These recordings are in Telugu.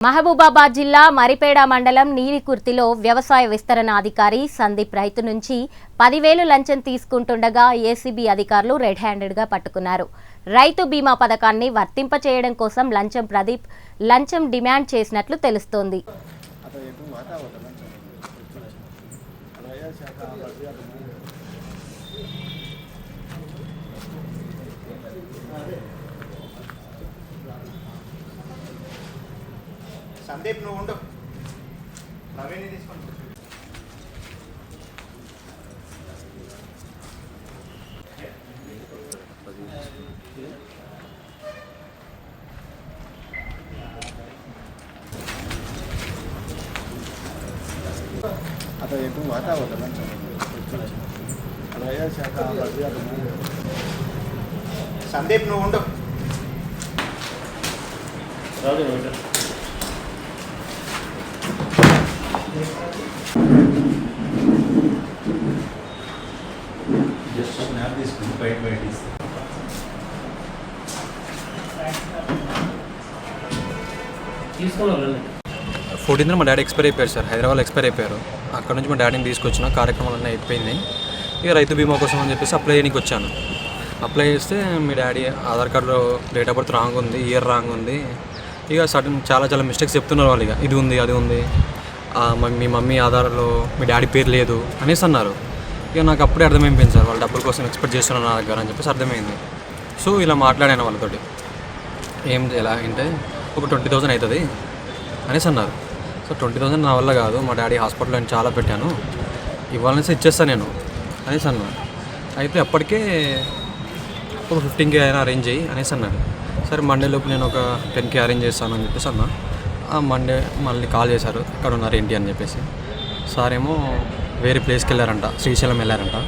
మహబూబాబాద్ జిల్లా మరిపేడ మండలం నీలికుర్తిలో వ్యవసాయ విస్తరణ అధికారి సందీప్ రైతు నుంచి పదివేలు లంచం తీసుకుంటుండగా ఏసీబీ అధికారులు రెడ్ హ్యాండెడ్గా పట్టుకున్నారు రైతు బీమా పథకాన్ని వర్తింపచేయడం కోసం లంచం ప్రదీప్ లంచం డిమాండ్ చేసినట్లు తెలుస్తోంది సందీప్ నువ్వు ఉండు. ప్రవీణ్ తీసుకొని సందీప్ నువ్వు ఉండు. రాదు జస్ట్ స్నాప్ తీసుకుని బయట బయట తీస్తే ఫోర్టీన్త్ మా డాడీ ఎక్స్పైర్ అయిపోయారు సార్. హైదరాబాద్ ఎక్స్పైర్ అయిపోయారు. అక్కడ నుంచి మా డాడీని తీసుకొచ్చిన కార్యక్రమాలు అన్నీ అయిపోయింది. ఇక రైతు బీమా కోసం అని చెప్పేసి అప్లై చేయడానికి వచ్చాను. అప్లై చేస్తే మీ డాడీ ఆధార్ కార్డులో డేట్ ఆఫ్ బర్త్ రాంగ్ ఉంది ఇయర్ రాంగ్ ఉంది. ఇక సడన్ చాలా చాలా మిస్టేక్స్ చెప్తున్నారు వాళ్ళు ఇక. ఇది ఉంది అది ఉంది. మీ మమ్మీ ఆధార్లో మీ డాడీ పేరు లేదు అనేసి అన్నారు. ఇక నాకు అప్పుడే అర్థమైపోయింది సార్ వాళ్ళు డబ్బుల కోసం ఎక్స్పెక్ట్ చేస్తున్నారు నా దగ్గర అని చెప్పేసి అర్థమైంది. సో ఇలా మాట్లాడాను వాళ్ళతోటి. ఏం ఎలా అంటే ఒక ట్వంటీ థౌసండ్ అవుతుంది అనేసి అన్నారు. సో ట్వంటీ థౌసండ్ నా వల్ల కాదు మా డాడీ హాస్పిటల్లో నేను చాలా పెట్టాను ఇవ్వాలనేసి ఇచ్చేస్తాను నేను అనేసి అన్నాను అయితే అప్పటికే ఒక ఫిఫ్టీన్ కే అయినా అరేంజ్ చేయి అనేసి అన్నాడు సరే మండే లోపు నేను ఒక టెన్ కే అరేంజ్ చేస్తాను అని చెప్పేసి అన్నా. మండే మళ్ళీ కాల్ చేశారు. ఎక్కడ ఉన్నారు ఏంటి? అని చెప్పేసి. సార్ ఏమో వేరే ప్లేస్కి వెళ్ళారంట. శ్రీశైలం వెళ్ళారంట.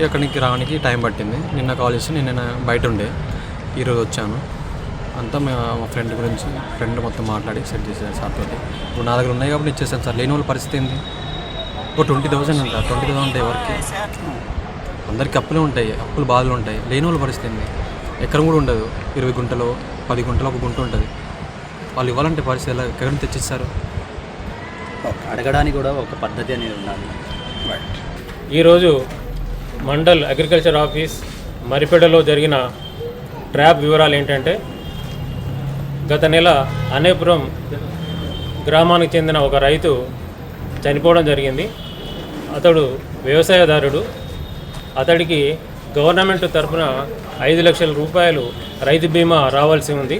ఇక్కడికి రావడానికి టైం పట్టింది. నిన్న కాల్ చేసి నిన్న బయట ఉండే. ఈరోజు వచ్చాను. అంతా మా మా ఫ్రెండ్ గురించి ఫ్రెండ్ మొత్తం మాట్లాడి సెట్ చేశాను సార్ తోటి. ఇప్పుడు నా దగ్గర ఉన్నాయి కాబట్టి ఇచ్చేసాను సార్. లేని వాళ్ళ పరిస్థితి ఏంది? ఒక ట్వంటీ థౌసండ్ అంట. ట్వంటీ థౌసండ్ ఉంటాయి ఎవరికి? అందరికి అప్పులే ఉంటాయి. అప్పులు బాధలు ఉంటాయి. లేని వాళ్ళ పరిస్థితి ఏంది? ఎక్కడ కూడా ఉండదు. ఇరవై గుంటలో పది గుంటలో ఒక గుంట ఉంటుంది. వాళ్ళు ఇవ్వాలంటే పరిస్థితి ఎలా? ఎక్కడ నుంచి తెచ్చిస్తారు? అడగడానికి కూడా ఒక పద్ధతి అనేది ఉండాలి. ఈరోజు మండల్ అగ్రికల్చర్ ఆఫీస్ మరిపేటలో జరిగిన ట్రాప్ వివరాలు ఏంటంటే గత నెల అనేపురం గ్రామానికి చెందిన ఒక రైతు చనిపోవడం జరిగింది. అతడు వ్యవసాయదారుడు. అతడికి గవర్నమెంట్ తరఫున ఐదు లక్షల రూపాయలు రైతు బీమా రావాల్సి ఉంది.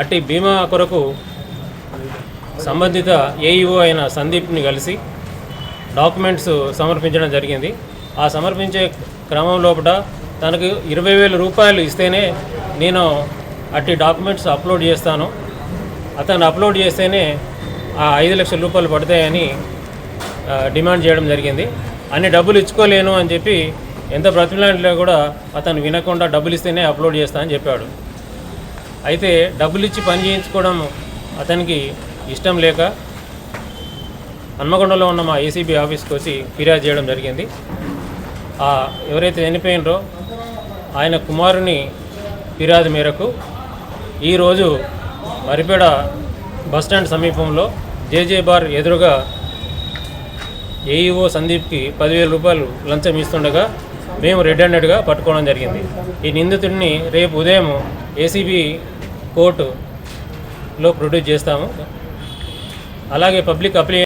అట్టి బీమా కొరకు సంబంధిత ఏఈఓ అయిన సందీప్ని కలిసి డాక్యుమెంట్స్ సమర్పించడం జరిగింది. ఆ సమర్పించే క్రమం లోపల తనకు ఇరవై వేల రూపాయలు ఇస్తేనే నేను అట్టి డాక్యుమెంట్స్ అప్లోడ్ చేస్తాను. అతను అప్లోడ్ చేస్తేనే ఆ ఐదు లక్షల రూపాయలు పడతాయని డిమాండ్ చేయడం జరిగింది. అన్ని డబ్బులు ఇచ్చుకోలేను అని చెప్పి ఎంత బ్రతిమలాడిలో కూడా అతను వినకుండా డబ్బులు ఇస్తేనే అప్లోడ్ చేస్తా అని చెప్పాడు. అయితే డబ్బులు ఇచ్చి పని చేయించుకోవడం అతనికి ఇష్టం లేక హన్మకొండలో ఉన్న మా ఏసీబీ ఆఫీస్కి వచ్చి ఫిర్యాదు చేయడం జరిగింది. ఆ ఎవరైతే చనిపోయినరో ఆయన కుమారుని ఫిర్యాదు మేరకు ఈరోజు మరిపేడ బస్టాండ్ సమీపంలో జేజే బార్ ఎదురుగా ఏఈఓ సందీప్కి పదివేల రూపాయలు లంచం ఇస్తుండగా మేము రెడ్ హ్యాండెడ్గా పట్టుకోవడం జరిగింది. ఈ నిందితుడిని రేపు ఉదయం ఏసీబీ కోర్టులో ప్రొడ్యూస్ చేస్తాము. అలాగే పబ్లిక్ అప్లై